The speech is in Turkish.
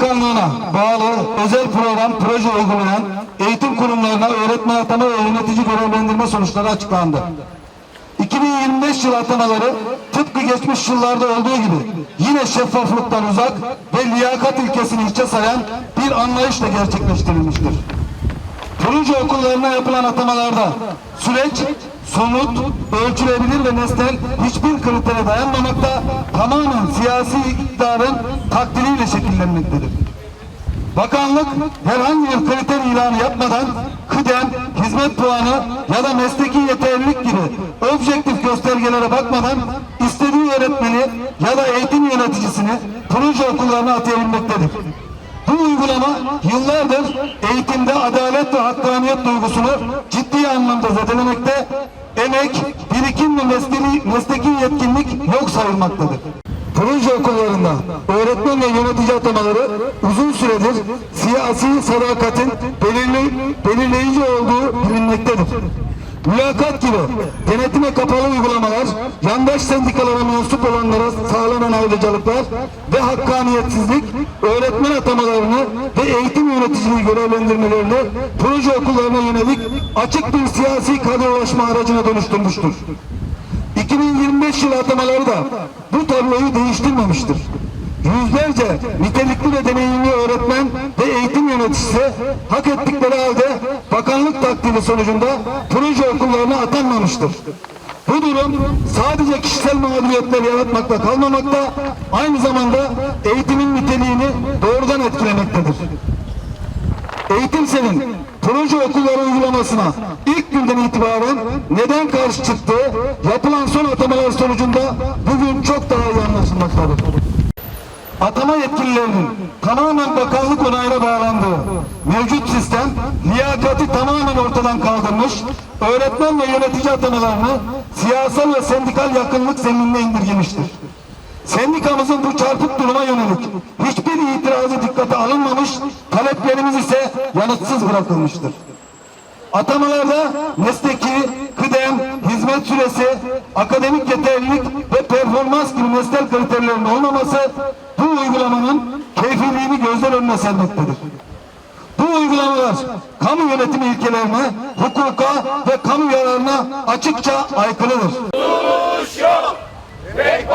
Kanuna bağlı özel program, proje uygulayan eğitim kurumlarına öğretmen atama ve yönetici görevlendirme sonuçları açıklandı. 2025 yıl atamaları tıpkı geçmiş yıllarda olduğu gibi yine şeffaflıktan uzak ve liyakat ilkesini hiçe sayan bir anlayışla gerçekleştirilmiştir. Proje okullarına yapılan atamalarda süreç somut, ölçülebilir ve nesnel hiçbir kritere dayanmamakta tamamen siyasi iktidarın takdiriyle şekillenmektedir. Bakanlık herhangi bir kriter ilanı yapmadan kıdem, hizmet puanı ya da mesleki yeterlilik gibi objektif göstergelere bakmadan istediği öğretmeni ya da eğitim yöneticisini proje okullarına atayabilmektedir. Bu uygulama yıllardır eğitimde adalet ve hakkaniyet duygusunu ciddi anlamda zedelemekte, emek, birikim ve mesleki, mesleki yetkinlik yok sayılmaktadır. Proje okullarında öğretmen ve yönetici atamaları uzun süredir siyasi sadakatin belirli, belirleyici olduğu bilinmektedir. Mülakat gibi denetime kapalı uygulamalar, yandaş sendikalara mensup olanlara sağlanan ayrıcalıklar ve hakkaniyetsizlik öğretmen atamalarını ve eğitim yöneticiliği görevlendirmelerini proje okullarına yönelik açık bir siyasi kadrolaşma aracına dönüştürmüştür. 2025 yılı atamaları da bu tabloyu değiştirmemiştir. Yüzlerce nitelikli ve deneyimli öğretmen ve eğitim yöneticisi hak ettikleri halde bakanlık takdiri sonucunda proje okullarına atanmamıştır. Bu durum sadece kişisel mağduriyetler yaratmakta kalmamakta, aynı zamanda eğitimin niteliğini doğrudan etkilemektedir. Eğitim senin proje okulları uygulamasına ilk günden itibaren neden karşı çıktı? Yapılan son atamalar sonucunda bugün çok daha iyi anlaşılmaktadır. Atama yetkililerinin tamamen bakanlık onayına bağlandığı mevcut sistem liyakati tamamen ortadan kaldırmış, öğretmen ve yönetici atamalarını siyasal ve sendikal yakınlık zeminine indirgemiştir. Sendikamızın bu çarpık duruma yönelik hiçbir itirazı dikkate alınmamış, taleplerimiz ise yanıtsız bırakılmıştır. Atamalarda mesleki, kıdem, hizmet süresi, akademik yeterlilik ve performans gibi nesnel kriterlerin olmaması bu uygulamanın keyfiliğini gözler önüne sermektedir. Bu uygulamalar kamu yönetimi ilkelerine, hukuka ve kamu yararına açıkça aykırıdır. Duruş yok tek